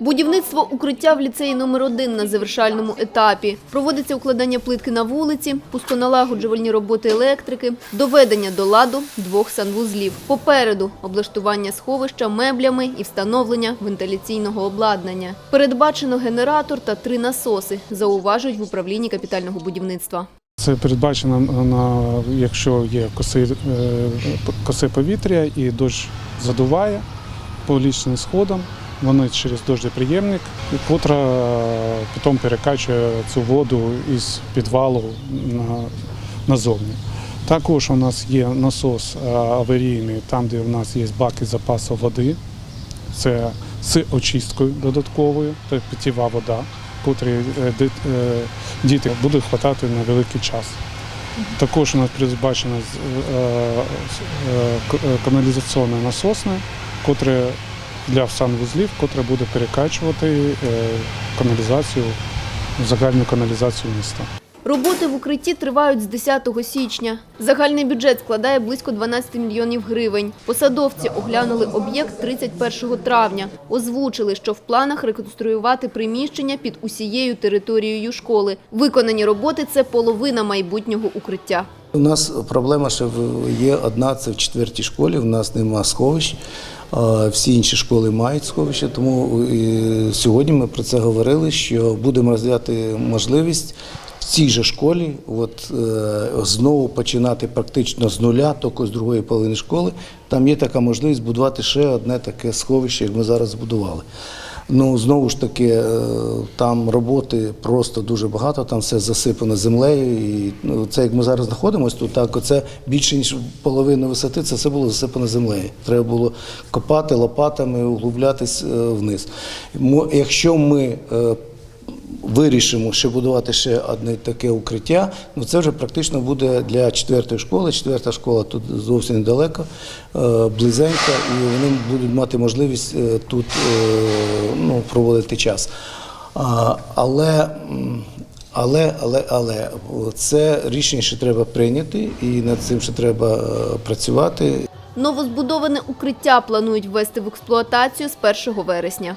Будівництво укриття в ліцеї номер 1 на завершальному етапі. Проводиться укладання плитки на вулиці, пусконалагоджувальні роботи електрики, доведення до ладу двох санвузлів. Попереду облаштування сховища меблями і встановлення вентиляційного обладнання. Передбачено генератор та три насоси, зауважують в управлінні капітального будівництва. Це передбачено на якщо є коси, е, коси повітря і дощ задуває по лічним сходам. Вони через дощоприємник, котра е, потім перекачує цю воду із підвалу на, назовні. Також у нас є насос е, аварійний, там, де у нас є баки запасу води. Це з очисткою додатковою, тобто питєва вода, котрі е, діти будуть хватати на великий час. Також у нас передбачено каналізаційне насосне, котре для санвузлів, котре буде перекачувати е, каналізацію, загальну каналізацію міста. Роботи в укритті тривають з 10 січня. Загальний бюджет складає близько 12 мільйонів гривень. Посадовці оглянули об'єкт 31 травня. Озвучили, що в планах реконструювати приміщення під усією територією школи. Виконані роботи – це половина майбутнього укриття. У нас проблема ще є одна, це в четвертій школі. У нас нема сховищ. Всі інші школи мають сховища, тому е, сьогодні ми про це говорили, що будемо розглядати можливість в цій же школі от, е, знову починати практично з нуля, тільки з другої половини школи. Там є така можливість будувати ще одне таке сховище, як ми зараз збудували. Ну, знову ж таки, е, там роботи просто дуже багато, там все засипано землею. І ну, це як ми зараз знаходимося тут, так оце більше ніж половина висоти, це все було засипано землею. Треба було копати лопатами, углублятись е, вниз. Якщо ми е, вирішимо ще будувати ще одне таке укриття, ну це вже практично буде для четвертої школи. Четверта школа тут зовсім недалеко, е, близенько, і вони будуть мати можливість е, тут е, ну, проводити час. Але, але, але, але це рішення ще треба прийняти, і над цим ще треба працювати. Новозбудоване укриття планують ввести в експлуатацію з 1 вересня.